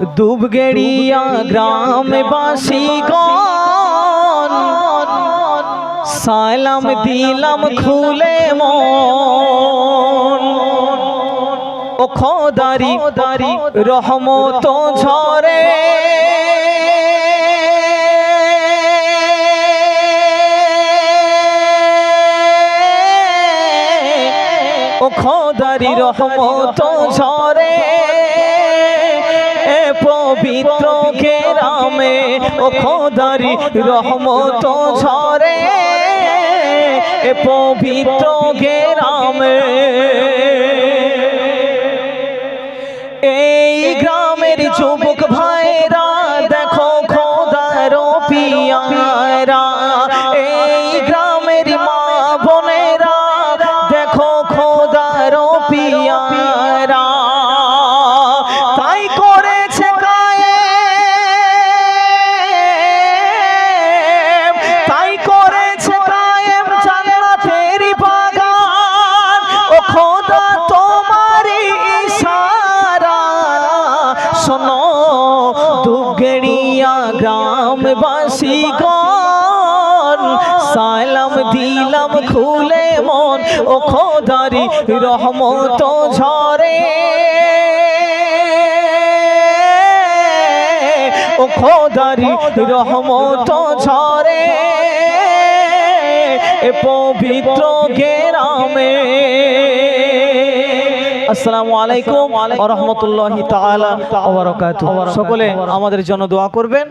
দুবগেড়িয়া গ্রামবাসী গণ, সালাম দিলাম খুলে মন। ও খোদারি দারি রহমত ঝরে। ও খোদারি রহমত ঝরে। পবিত্র কেরামে ও খোদারি রহমত ঝরে। এ পবিত্র কেরামে এই গ্রামের যুবক ভাইরা, দেখো খোদার পিয়ারা। শোনো দুগড়িয়া গ্রামবাসী গণ, সালাম দিলাম খুলে মন ও খোদারি রহমত ঝরে। ও খোদারি রহমত ঝরে। এ পবিত্র গেরামে আসসালামু আলাইকুম ওয়া রাহমাতুল্লাহি তাআলা ওয়া বারাকাতুহু। সকলে আমাদের জন্য দোয়া করবেন।